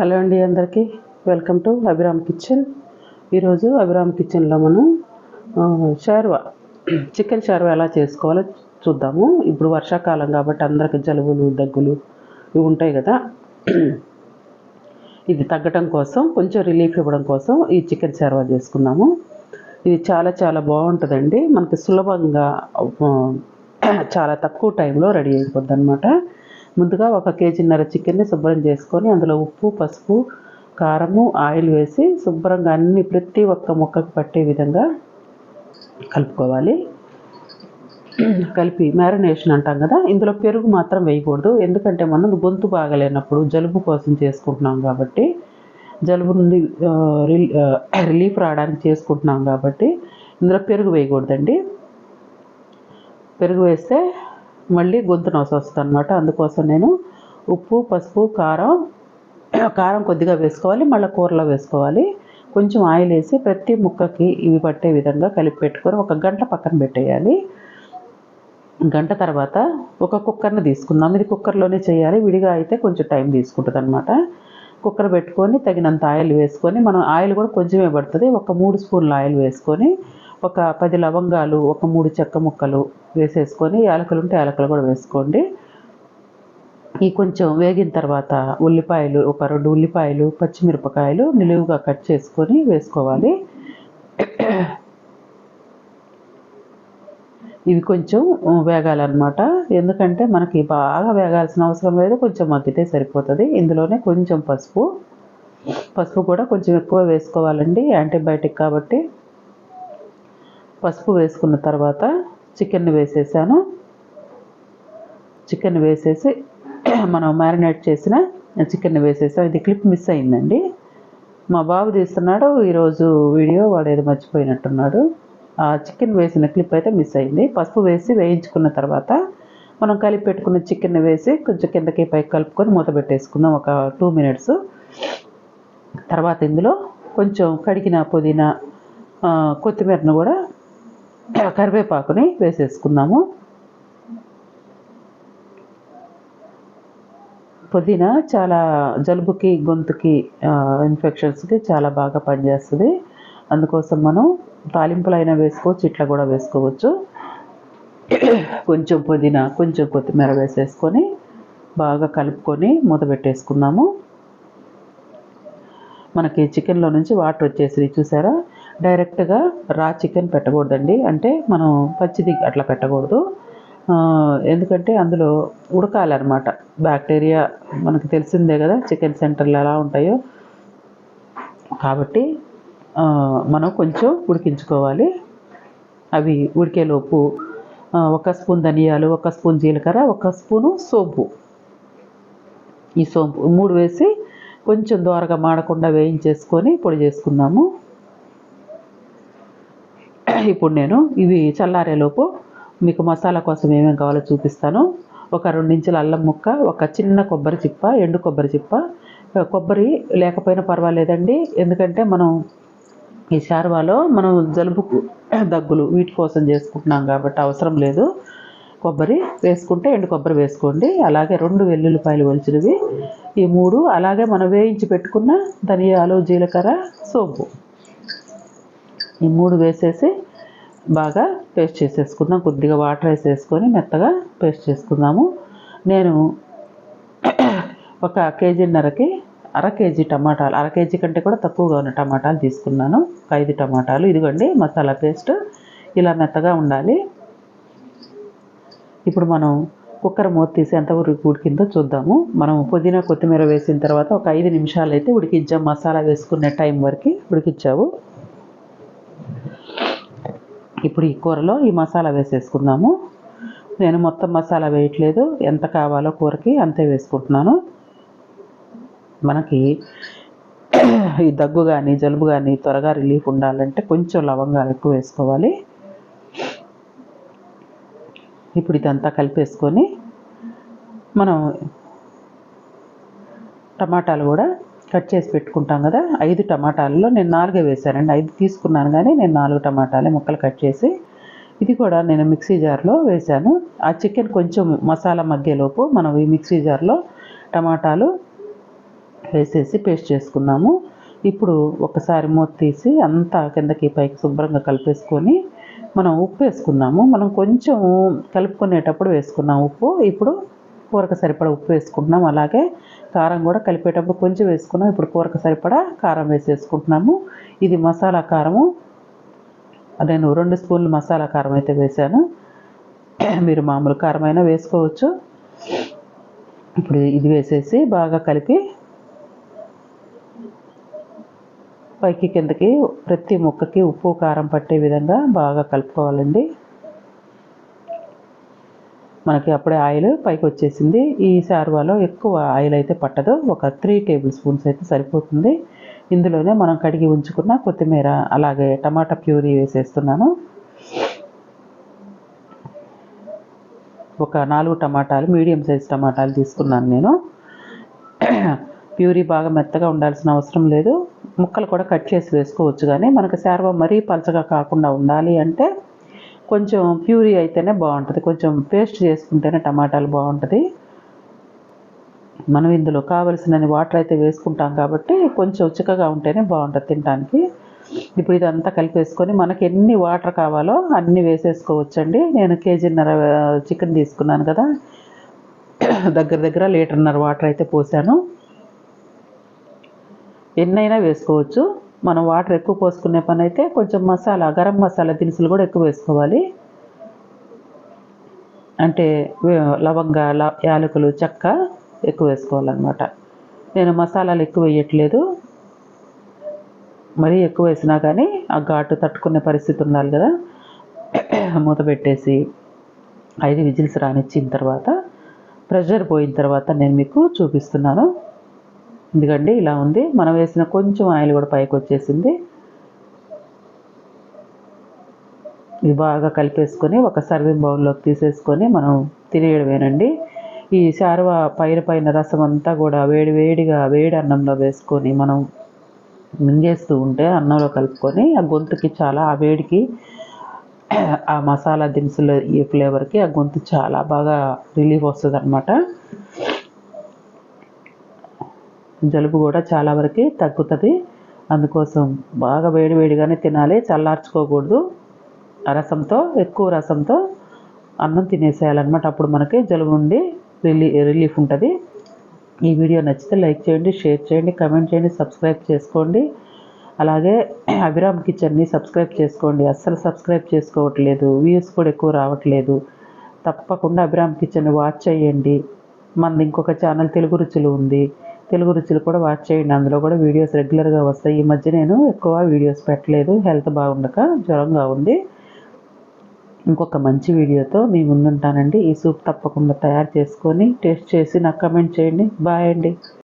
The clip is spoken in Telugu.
హలో అండి అందరికీ. వెల్కమ్ టు అభిరామ్ కిచెన్ ఈరోజు అభిరామ్ కిచెన్లో మనం షార్వా చికెన్ షార్వా ఎలా చేసుకోవాలో చూద్దాము. ఇప్పుడు వర్షాకాలం కాబట్టి అందరికి జలుబులు దగ్గులు ఇవి ఉంటాయి కదా. ఇది తగ్గటం కోసం కొంచెం రిలీఫ్ ఇవ్వడం కోసం ఈ చికెన్ షార్వా చేసుకున్నాము. ఇది చాలా చాలా బాగుంటుందండి. మనకి సులభంగా చాలా తక్కువ టైంలో రెడీ అయిపోద్ది అనమాట ముందుగా ఒక కేజీన్నర చికెన్ని శుభ్రం చేసుకొని అందులో ఉప్పు పసుపు కారము ఆయిల్ వేసి శుభ్రంగా అన్ని ప్రతి ఒక్క ముక్కకు పట్టే విధంగా కలుపుకోవాలి. కలిపి మ్యారినేషన్ అంటాం కదా ఇందులో పెరుగు మాత్రం వేయకూడదు. ఎందుకంటే మనం గొంతు బాగలేనప్పుడు జలుబు కోసం చేసుకుంటున్నాం కాబట్టి జలుబు నుండి రిలీఫ్ రావడానికి చేసుకుంటున్నాం కాబట్టి ఇందులో పెరుగు వేయకూడదండి. పెరుగు వేస్తే మళ్ళీ గొంతు నొస వస్తుంది అనమాట అందుకోసం నేను ఉప్పు పసుపు కారం కారం కొద్దిగా వేసుకోవాలి మళ్ళీ కూరలో వేసుకోవాలి. కొంచెం ఆయిల్ వేసి ప్రతి ముక్కకి ఇవి పట్టే విధంగా కలిపి పెట్టుకొని ఒక గంట పక్కన పెట్టేయాలి. గంట తర్వాత ఒక కుక్కర్ని తీసుకుందాం. ఇది కుక్కర్లోనే చేయాలి. విడిగా అయితే కొంచెం టైం తీసుకుంటుంది అనమాట కుక్కర్ పెట్టుకొని తగినంత ఆయిల్ వేసుకొని మనం ఆయిల్ కూడా కొంచెమే పడుతుంది. ఒక మూడు స్పూన్ల ఆయిల్ వేసుకొని ఒక పది లవంగాలు ఒక మూడు చెక్క ముక్కలు వేసేసుకొని యాలకులు ఉంటే యాలకులు కూడా వేసుకోండి. ఈ కొంచెం వేగిన తర్వాత ఉల్లిపాయలు ఒక రెండు ఉల్లిపాయలు పచ్చిమిరపకాయలు నిలువుగా కట్ చేసుకొని వేసుకోవాలి. ఇవి కొంచెం వేగాలన్నమాట. ఎందుకంటే మనకి బాగా వేగాల్సిన అవసరం లేదు కొంచెం మగ్గితే సరిపోతుంది. ఇందులోనే కొంచెం పసుపు. పసుపు కూడా కొంచెం ఎక్కువ వేసుకోవాలండి యాంటీబయాటిక్ కాబట్టి. పసుపు వేసుకున్న తర్వాత చికెన్ వేసేసాను. చికెన్ వేసేసి మనం మ్యారినేట్ చేసిన చికెన్ వేసేసాం. ఇది క్లిప్ మిస్ అయిందండి. మా బాబు తీస్తున్నాడు. ఈరోజు వీడియో వాడు ఏదో మర్చిపోయినట్టున్నాడు. ఆ చికెన్ వేసిన క్లిప్ అయితే మిస్ అయింది. పసుపు వేసి వేయించుకున్న తర్వాత మనం కలిపి పెట్టుకున్న చికెన్ వేసి కొంచెం కిందకి పైకి కలుపుకొని మూత పెట్టేసుకుందాం. ఒక టూ మినిట్స్. తర్వాత ఇందులో కొంచెం కడిగిన పుదీనా కొత్తిమీరను కూడా కరివేపాకుని వేసేసుకుందాము. పుదీనా చాలా జలుబుకి గొంతుకి ఇన్ఫెక్షన్స్కి చాలా బాగా పనిచేస్తుంది. అందుకోసం మనం తాలింపులైనా వేసుకోవచ్చు ఇట్లా కూడా వేసుకోవచ్చు. కొంచెం పుదీనా కొంచెం కొత్తిమీర వేసేసుకొని బాగా కలుపుకొని మూత పెట్టేసుకుందాము. మనకి చికెన్లో నుంచి వాటర్ వచ్చేసి చూసారా? డైరెక్ట్గా రా చికెన్ పెట్టకూడదండి. అంటే మనం పచ్చిది అట్లా పెట్టకూడదు. ఎందుకంటే అందులో ఉడకాలన్నమాట. బ్యాక్టీరియా మనకు తెలిసిందే కదా చికెన్ సెంటర్లు ఎలా ఉంటాయో. కాబట్టి మనం కొంచెం ఉడికించుకోవాలి. అవి ఉడికేలోపు ఒక స్పూన్ ధనియాలు ఒక స్పూన్ జీలకర్ర ఒక స్పూను సోంపు. ఈ సోంపు మూడు వేసి కొంచెం దోరగా మాడకుండా వేయించేసుకొని పొడి చేసుకుందాము. ఇప్పుడు నేను ఇవి చల్లారేలోపు మీకు మసాలా కోసం ఏమేమి కావాలో చూపిస్తాను. ఒక రెండించుల అల్లం ముక్క ఒక చిన్న కొబ్బరి చిప్ప ఎండు కొబ్బరి చిప్ప. కొబ్బరి లేకపోయినా పర్వాలేదండి. ఎందుకంటే మనం ఈ శార్వాలో మనం జలుబుకు దగ్గులు వీటి కోసం చేసుకుంటున్నాం కాబట్టి అవసరం లేదు. కొబ్బరి వేసుకుంటే ఎండు కొబ్బరి వేసుకోండి. అలాగే రెండు వెల్లుల్లిపాయలు ఒలిచినవి. ఈ మూడు అలాగే మనం వేయించి పెట్టుకున్న ధనియాలు జీలకర్ర సోంపు. ఈ మూడు వేసేసి బాగా పేస్ట్ చేసేసుకుందాం. కొద్దిగా వాటర్ వేసేసుకొని మెత్తగా పేస్ట్ చేసుకుందాము. నేను ఒక కేజీన్నరకి అర కేజీ టమాటాలు అర కేజీ కంటే కూడా తక్కువగా ఉన్న టమాటాలు తీసుకున్నాను. ఒక ఐదు టమాటాలు. ఇదిగోండి మసాలా పేస్ట్ ఇలా మెత్తగా ఉండాలి. ఇప్పుడు మనం కుక్కర్ మూత తీసి ఎంతవరకు ఉడికిందో చూద్దాము. మనం పుదీనా కొత్తిమీర వేసిన తర్వాత ఒక ఐదు నిమిషాలు అయితే ఉడికించాం. మసాలా వేసుకునే టైం వరకు ఉడికించావు. ఇప్పుడు ఈ కూరలో ఈ మసాలా వేసేసుకుందాము. నేను మొత్తం మసాలా వేయట్లేదు. ఎంత కావాలో కూరకి అంతే వేసుకుంటున్నాను. మనకి ఈ దగ్గు కానీ జలుబు కానీ త్వరగా రిలీఫ్ ఉండాలంటే కొంచెం లవంగాలు ఎక్కువ వేసుకోవాలి. ఇప్పుడు ఇదంతా కలిపేసుకొని మనం టమాటాలు కూడా కట్ చేసి పెట్టుకుంటాం కదా ఐదు టమాటాలలో నేను నాలుగే వేశానండి. ఐదు తీసుకున్నాను కానీ నేను నాలుగు టమాటాలే ముక్కలు కట్ చేసి ఇది కూడా నేను మిక్సీ జార్లో వేశాను. ఆ చికెన్ కొంచెం మసాలా మగ్గేలోపు మనం ఈ మిక్సీ జార్లో టమాటాలు వేసేసి పేస్ట్ చేసుకున్నాము. ఇప్పుడు ఒకసారి మూత తీసి అంతా కిందకి పైకి శుభ్రంగా కలిపేసుకొని మనం ఉప్పు వేసుకున్నాము. మనం కొంచెం కలుపుకునేటప్పుడు వేసుకున్నాం ఉప్పు. ఇప్పుడు కూరకు సరిపడా ఉప్పు వేసుకుంటున్నాం అలాగే కారం కూడా కలిపేటప్పుడు కొంచెం వేసుకున్నాం. ఇప్పుడు కూరకు సరిపడా కారం వేసేసుకుంటున్నాము. ఇది మసాలా కారము. నేను రెండు స్పూన్లు మసాలా కారం అయితే వేశాను. మీరు మామూలు కారం అయినా వేసుకోవచ్చు. ఇప్పుడు ఇది వేసేసి బాగా కలిపి పైకి కిందకి ప్రతి ముక్కకి ఉప్పు కారం పట్టే విధంగా బాగా కలుపుకోవాలండి. మనకి అప్పుడే ఆయిల్ పైకి వచ్చేసింది. ఈ శారువాలో ఎక్కువ ఆయిల్ అయితే పట్టదు. ఒక త్రీ టేబుల్ స్పూన్స్ అయితే సరిపోతుంది. ఇందులోనే మనం కడిగి ఉంచుకున్న కొత్తిమీర అలాగే టమాటా ప్యూరీ వేసేస్తున్నాను. ఒక నాలుగు టమాటాలు మీడియం సైజ్ టమాటాలు తీసుకున్నాను నేను. ప్యూరీ బాగా మెత్తగా ఉండాల్సిన అవసరం లేదు. ముక్కలు కూడా కట్ చేసి వేసుకోవచ్చు కానీ మనకు శార్వ మరీ పలచగా కాకుండా ఉండాలి అంటే కొంచెం ప్యూరీ అయితేనే బాగుంటుంది. కొంచెం పేస్ట్ చేసుకుంటేనే టమాటాలు బాగుంటుంది. మనం ఇందులో కావలసినన్ని వాటర్ అయితే వేసుకుంటాం కాబట్టి కొంచెం చిక్కగా ఉంటేనే బాగుంటుంది తినడానికి. ఇప్పుడు ఇదంతా కలిపేసుకొని మనకి ఎన్ని వాటర్ కావాలో అన్నీ వేసేసుకోవచ్చండి. నేను కేజీన్నర చికెన్ తీసుకున్నాను కదా. దగ్గర దగ్గర లీటర్న్నర వాటర్ అయితే పోసాను. ఎన్నైనా వేసుకోవచ్చు. మనం వాటర్ ఎక్కువ పోసుకునే పని అయితే కొంచెం మసాలా గరం మసాలా దినుసులు కూడా ఎక్కువ వేసుకోవాలి. అంటే లవంగ యాలకులు చెక్క ఎక్కువ వేసుకోవాలన్నమాట. నేను మసాలాలు ఎక్కువ వేయట్లేదు. మరీ ఎక్కువ వేసినా కానీ ఆ ఘాటు తట్టుకునే పరిస్థితి ఉండాలి కదా. మూత పెట్టేసి ఐదు విజిల్స్ రానిచ్చిన తర్వాత ప్రెషర్ పోయిన తర్వాత నేను మీకు చూపిస్తున్నాను. ఎందుకండి ఇలా ఉంది. మనం వేసిన కొంచెం ఆయిల్ కూడా పైకి వచ్చేసింది. ఇది బాగా కలిపేసుకొని ఒక సర్వింగ్ బౌల్లోకి తీసేసుకొని మనం తినేయడమేనండి. ఈ శారవ పైన పైన రసం అంతా కూడా వేడి వేడిగా వేడి అన్నంలో వేసుకొని మనం మింగేస్తూ ఉంటే అన్నంలో కలుపుకొని ఆ గొంతుకి చాలా ఆ వేడికి ఆ మసాలా దినుసుల ఈ ఫ్లేవర్కి ఆ గొంతు చాలా బాగా రిలీఫ్ వస్తుంది అనమాట జలుబు కూడా చాలా వరకు తగ్గుతుంది. అందుకోసం బాగా వేడివేడిగానే తినాలి. చల్లార్చుకోకూడదు. రసంతో ఎక్కువ రసంతో అన్నం తినేసేయాలన్నమాట. అప్పుడు మనకి జలుబు నుండి రిలీ రిలీఫ్ ఉంటుంది. ఈ వీడియో నచ్చితే లైక్ చేయండి షేర్ చేయండి కమెంట్ చేయండి సబ్స్క్రైబ్ చేసుకోండి. అలాగే అభిరామ్ కిచెన్ని సబ్స్క్రైబ్ చేసుకోండి. అస్సలు సబ్స్క్రైబ్ చేసుకోవట్లేదు. వ్యూస్ కూడా ఎక్కువ రావట్లేదు. తప్పకుండా అభిరామ్ కిచెన్ వాచ్ చేయండి. మనది ఇంకొక ఛానల్ తెలుగు రుచులు ఉంది. తెలుగు రుచులు కూడా వాచ్ చేయండి. అందులో కూడా వీడియోస్ రెగ్యులర్గా వస్తాయి. ఈ మధ్య నేను ఎక్కువ వీడియోస్ పెట్టలేదు. హెల్త్ బాగుండక జ్వరంగా ఉంది. ఇంకొక మంచి వీడియోతో మీ ముందుంటానండి. ఈ సూప్ తప్పకుండా తయారు చేసుకొని టేస్ట్ చేసి నాకు కమెంట్ చేయండి. బాయ్ అండి.